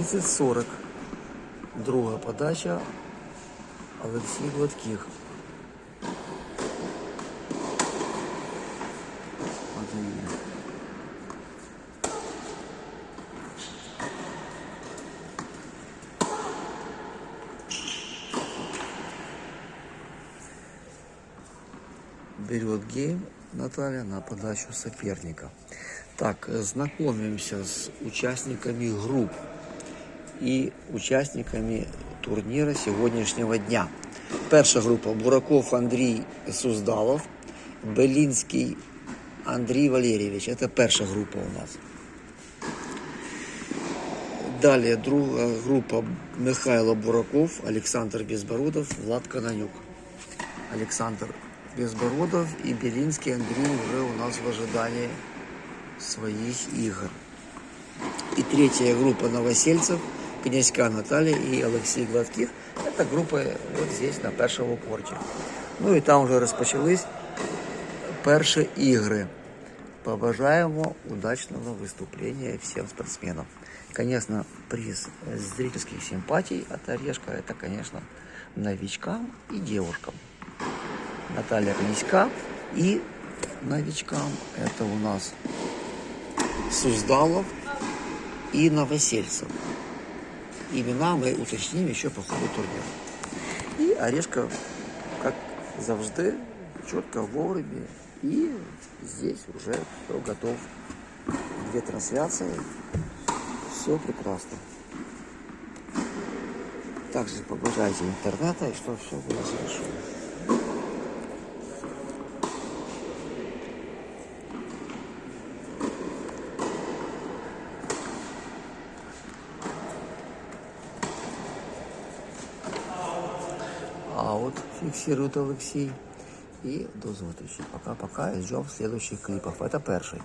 30-40. Друга подача. Олексій Гладких. Берет гейм Наталья на подачу соперника. Так, э, знакомимся с участниками групп и участниками турнира сегодняшнего дня. Перша група Бураков Андрій Суздалов, Белінський Андрій Валерійович. Це перша група у нас. Далі друга група Михайло Бураков, Олександр Безбородов, Влад Кананюк. Александр Безбородов и Белинский Андрей уже у нас в ожидании своих игр. И третья группа новосельцев, Князька Наталья и Алексей Гладких. Это группа вот здесь, на першому порті. Ну і там вже розпочались перші ігри. Побажаємо удачного выступления всем спортсменам. Конечно, приз зрительских симпатий от Орешка, это, конечно, новичкам и девушкам. Наталья Князька и новичкам это у нас Суздалов и Новосельцев. Имена мы уточним еще по ходу турнира. И Орешка, как завжди, четко вовремя. И здесь уже все готов. Две трансляции. Все прекрасно. Также побажайте интернета, и что все было хорошо. А вот фиксирует Алексей. И до зустрічі. Пока-пока. И ждем следующих клипов. Это перший.